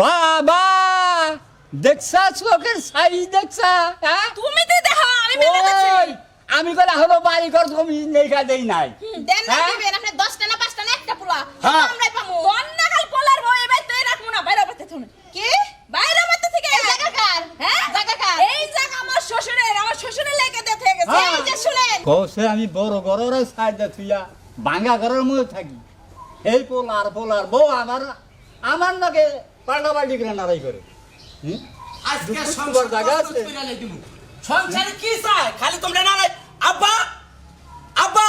বাবা দেখছা চোখের সাই দেখছা হ্যাঁ? তুমি তো দেখো আমি মেনে ওই, আমি করে হলো বাড়ি ঘর জমি লেখা দেই নাই। দেন না হ্যাঁ? দিবেন আপনি 10টা না 5টা না একটা পোলা। হ্যাঁ। আমরাই পামু। বন্যাকাল পোলার বই এবার তুই রাখব না বাইরে বাড়তে থুন কি? বাইরে বাড়তে থেকে এই জায়গা কার? হ্যাঁ? জায়গা কার? এই জায়গা আমার শ্বশুরের আমার শ্বশুরের লেগে থেকে গেছে। এই যে শুনেন। কৌশে আমি বড় ঘরের সাইডে থুইয়া ভাঙ্গা ঘরের মধ্যে থাকি। এই পোলার পোলার বউ আমার আমার নাকি পাল্টাপাল্টি করে নাড়াই করে। হুম? আজকে সংসার জায়গা আছে? সংসারে কি চাই খালি তোমরা নারাই আব্বা! আব্বা!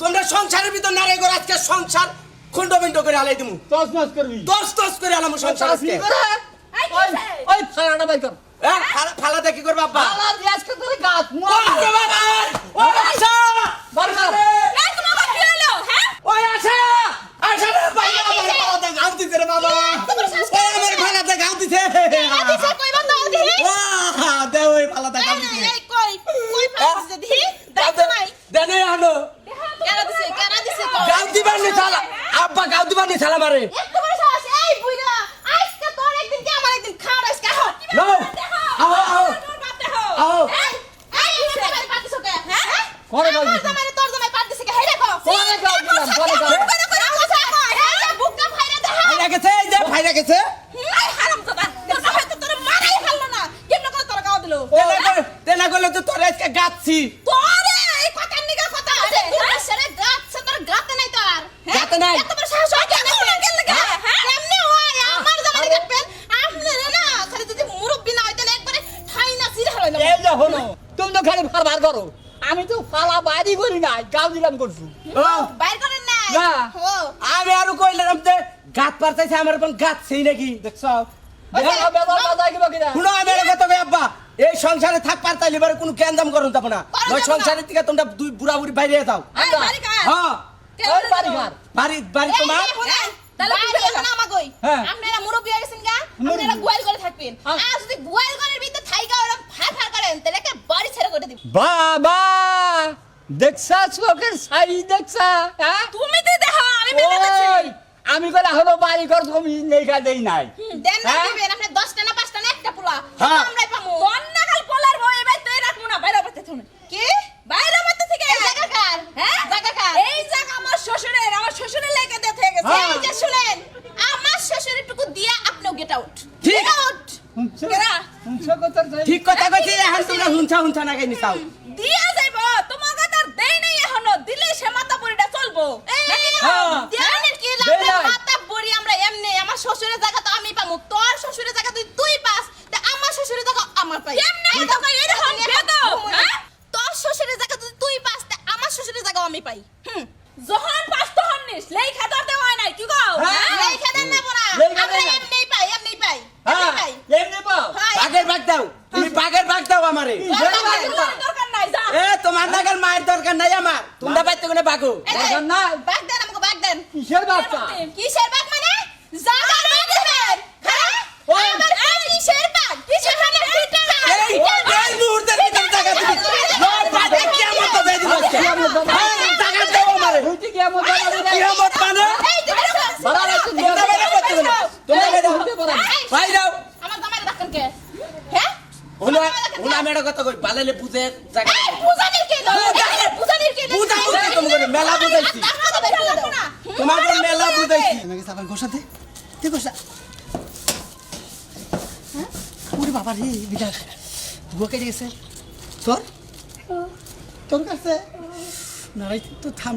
তোমরা সংসারের ভিতর নারাই করে আজকে সংসার খুন্ড বিন্ড করে আলাই দিমু। তস নস করবি। দশ দশ করে আলামু সংসার আজকে। চাষনি করে? এই ওই ফালাটা বাই কর। হ্যাঁ, ফালা- ফালা আব্বা? ফালা আজকে তোর গাছ ওই যে বাবা, ওই আশা! বার কর। এই তোমার বাবা কি হলো হ্যাঁ ওই আশা! আশা রে, ভাই, আমার ফালাতে ঘাম দিছে রে বাবা। ওই আমার ফালাতে ঘাম দিছে। দিছে কই বন্ধ দিহি বাহ, দে ওই ফালাতে ঘাম দিছে। এই কই কই পাইছে দিহি দেখো নাই দে নাই আনো। কেন দিছে কেন দিছে কই গাও দিবার নি শালা। আব্বা গাও দিবার নি শালা মারে। একটু বড় সাহস এই বুইরা আজকে তোর একদিন কি আমার একদিন খাওয়া আজকে আহ নাও। আও, আও, তোর বাপ দেখো আও। এই এই এই জামাই পাতিছো কে হ্যাঁ পরে গাল আমার দিছি। জামাই তোর জামাই পাতিছে কে হে দেখো পরে গাল দিলাম, পরে গাল। হ্যাঁ ফাইরা গেছে, এই যে ফাইরা গেছে। এই হারামজাদা তোর হয়তো তোর মারাই ফেলল না কেমন করে তোর গাও দিলো তেনা করে- তেনা করলে তো তোর আজকে গাচ্ছি। তোরে এই কথা নিগা কথা আছে তোর সেরে গাছে তোর গাতে নাই তোর হ্যাঁ? গাতে নাই? এত বড় সাহস হয় কেন কেন লাগা হ্যাঁ কেমনে হয় আমার জামাই দেখবেন আপনি না খালি যদি মুরব্বি না হইতেন একবারে ঠাই না সিরে হলো এই যে হলো তুমি তো খালি ফারবার করো আমি বাড়ি করি নাই গাও দিলাম করছু। বাইর করেন না। না। আমি আরও কইলাম যে গাত পারতাইছে আমার কোন গাছছেই নাকি দেখছ? বেলা বেলা বাজাই কিবা কিনা শুনো আমি একটা কথা আব্বা এই সংসারে থাক পারতাইলে এবারে কোনো ক্যান্দাম করুন তাপ না। ওই সংসারের থেকে তোমরা দুই বুড়া বুড়ি বাইরে যাও। হ্যাঁ বাড়ি বাড়ি বাড়ি তোমার? তাহলে আমাগই হ্যাঁ। আপনারা মুরব্বি হয়ে গেছেন গা? আপনারা গোয়াল করে থাকবেন। হ্যাঁ। আর যদি গোয়াল ঘরের ভিতরে থাইকা ওরকম ফার ফার করেন তাহলে একটা বাড়ি ছেড়ে করে দিবেন বাবা! দেখছা চোখের সাই দেখছা হ্যাঁ? তুমি তো দেখো আমি দিচ্ছি ওই, আমি করে হলো বাড়ি ঘর জমি লেখা দেই নাই। দেন না হ্যাঁ? দিবেন আপনি 10টা না 5টা না একটা পোলা। হ্যাঁ। আমরাই পামু। বন্যাকাল পোলার বই এবার তুই রাখব না বাইরে বাড়তে থুন কি? বাইরে বাড়তে থেকে এই জায়গা কার? হ্যাঁ? জায়গা কার? এই জায়গা আমার শ্বশুরের আমার শ্বশুরের লেগে দিয়ে থেকে গেছে। হ্যাঁ। এই যে শুনেন আমার শ্বশুরের টুকু দিয়া আপনিও গেট আউট ঠিক। Get out? ঠিক কথা কইছি এখন তোমরা হুনছা হুনছা না কেনি চাও দিয়া যাইব তোমার কথা দেই নাই এখনও দিলে সে মাথা না? হ্যাঁ। কি। মাথা বড়ি আমরা এমনি আমার শ্বশুরের জায়গা তো আমি পামু। তোর শ্বশুরের জায়গা তুই তুই পাস। তা আমার শ্বশুরের জায়গা আমার পাই। কই এরকম হ্যাঁ? তোর শ্বশুরের জায়গা যদি তুই পাস। তা আমার শ্বশুরের জায়গা আমি পাই। হুম। যখন পাস তখন নিস। লেখা ধরতে হয় নাই কি কও? হ্যাঁ। লেখা দেন না। আমরা এমনি পাই এমনি পাই হ্যাঁ, এমনি পাই। এমনি পাও। বাগের বাগ দাও। তুমি বাগের বাগ দাও আমারে। এ তোমার নাগাল মায়ের দরকার নাই আমার। তোমরা বাইতে কোনে বাঘু। দরকার নাই। বাগ দেন আমাকে বাগ দেন। কিসের বাঘ কিসের বাঘ মানে? জাগার বাগ দেন হ্যাঁ ওই। আমার এই কিসের বাগ কিসের বাগ পিটা এই এই মুহূর্তে ভিতরে টাকা দিবি নয় বাজে কিয়ামত তো দেই দিবি আজকে। কিয়ামত হবে। হ্যাঁ, টাকা দাও আমারে বুঝছি কি এমন জায়গা দিলে? কিয়ামত মানে এই যে দেখো, বাড়া লাগছে দিয়া তোমরা বাইরে করতে কোনে তোমরা বাইরে হতে পারে না। এই, ভাই যাও আমার জামাই রাখেন কে হ্যাঁ হুনা হুনা মেড়া কথা কই বালালে বুঝে জায়গা বুঝানির কে দাও বুঝানির- বুঝানির কে দাও বুঝা বুঝা তোমাকে মেলা বুঝাইছি। তো কোন মেলা বুঝাইছি। আমাকে সাবান ঘষা দে দে ঘষা ওরে বাবা রে বিরাট ধুয়া কেটে গেছে। তোর? তোর কাছে? নারাই তো থাম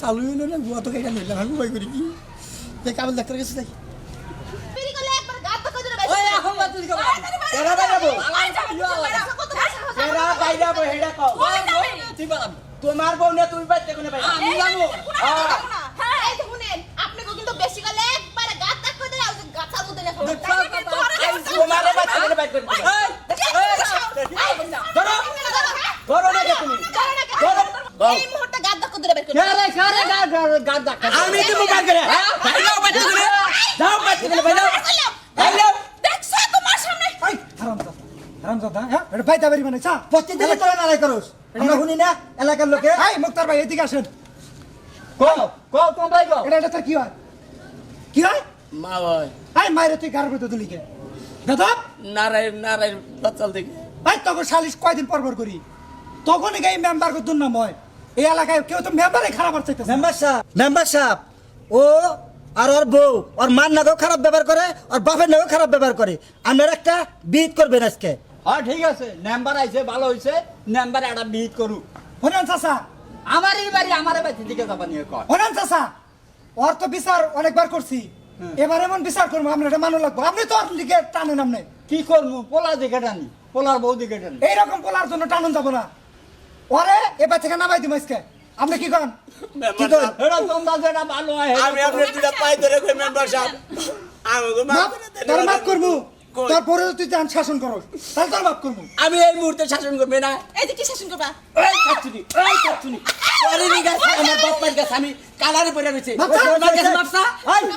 চালু হইল না গুয়া তো কেটে নিলাম আমি ভয় করি কি? কাবল ডাক্তার কাছে যাই। হেডা কও তুই। তোমার বউ না তুমি বাইতে কোনে বাইরা আমি যাব। হ্যাঁ এই শুনেন আপনি কিন্তু বেশি করলে একবার গাত পাকা করে দাও গাত চালু দিলে দেখছ বাইতে কোনে বাইতে ধরো ধরো না কে তুমি ধরো এই মুহূর্তে গাত পাকা করে। আমি বাইতে যাও বাইতে বাইরাও দেখছ তোমার সামনে এই হারামজাদা হারামজাদা হ্যাঁ এটা ভাই দাবারি মানে চা প্রতিদিন তোরা নারাই করস আমরা শুনি না এলাকার লোকে এই মুক্তার ভাই এদিকে আসেন কও, কও, তোমরাই কও। এটা এটা কি হয় কি হয় মা ভাই এই মায়ের তুই গাড়ি পেতে তুলিকে বেদব নারায় নারায় বাচ্চাল থেকে এই তখন সালিশ কয়দিন পর পর করি তখন এই মেম্বার কত নাম হয় এই এলাকায় কেউ তো মেম্বারে খারাপ আর চাইতেছে মেম্বার সাহেব মেম্বার সাহেব ও আর ওর বউ ওর মার নাগেও খারাপ ব্যবহার করে ওর বাপের নাগেও খারাপ ব্যবহার করে আপনার একটা বিদ করবেন আজকে হ্যাঁ ঠিক আছে। নাম্বার আইছে ভালো হইছে। নাম্বার একটা বিহিত করু। হনান চাচা। আমার এই বাড়ি আমার বাড়ি দিকে যাবা নিয়ে কয় হনান চাচা। ওর তো বিচার অনেকবার করছি। হ্যাঁ। এবার এমন বিচার করব আমরা এটা মানুষ লাগবো। আপনি তো ওর দিকে টানেন আপনি। কি করব? পোলা দিকে টানি। পোলার বউ দিকে টানি। এইরকম বলার জন্য টানুন যাব না। ওরে এবার থেকে নামাই দিম আজকে। আপনি কি করেন? কি করেন এটা তোমরা যেটা ভালো হয় আমি আপনার দুটা পাই ধরে কই মেম্বার সাহেব? মাফ করে দেন। তোর মাপ করব? তারপরে তুই যান শাসন করো তাহলে তোর মাপ করব। আমি এই মুহূর্তে শাসন করবে না। এই কি শাসন করবা? এই কাচ্চুনি এই কাচ্চুনি পরে গেছে আমার বাপ্পার কাছে আমি কালারে পড়ে রয়েছে। আমার কাছে বাপসা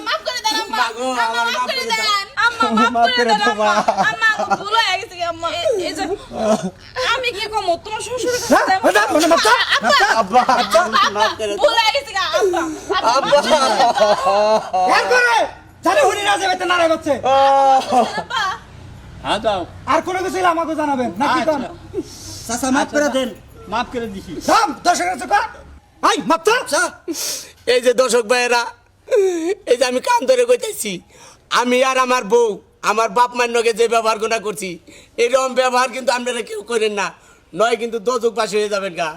মাফ করে দেন আম্মা। আম্মা মাফ করে করে দেন। আম্মা মাফ করে দেন আম্মা। আম্মা ভুল হয়ে গেছে কি আম্মা? এই যে আমি কি কম? তোমার শ্বশুর হ্যাঁ মানে মাপটা আব্বা ভুল হয়ে গেছে কি আব্বা। আব্বা এরপরে জানে হুনি না যাবে নারায় বাচ্চে আব্বা হ্যাঁ দাও। আর কোনো কিছু হলে আমাকে জানাবেন না কি করেন আচ্ছা চাচা মাফ করে দেন। মাফ করে দিছি। থাম দর্শকের কাছে কর আই মাপটা এই যে দর্শক ভাইয়েরা এই যে আমি কান ধরে কইতেছি আমি আর আমার বউ আমার বাপ মার নগে যে ব্যবহার গোনা করছি এরকম ব্যবহার কিন্তু আপনারা কেউ করেন না নয় কিন্তু দোজক পাশে হয়ে যাবেন গা।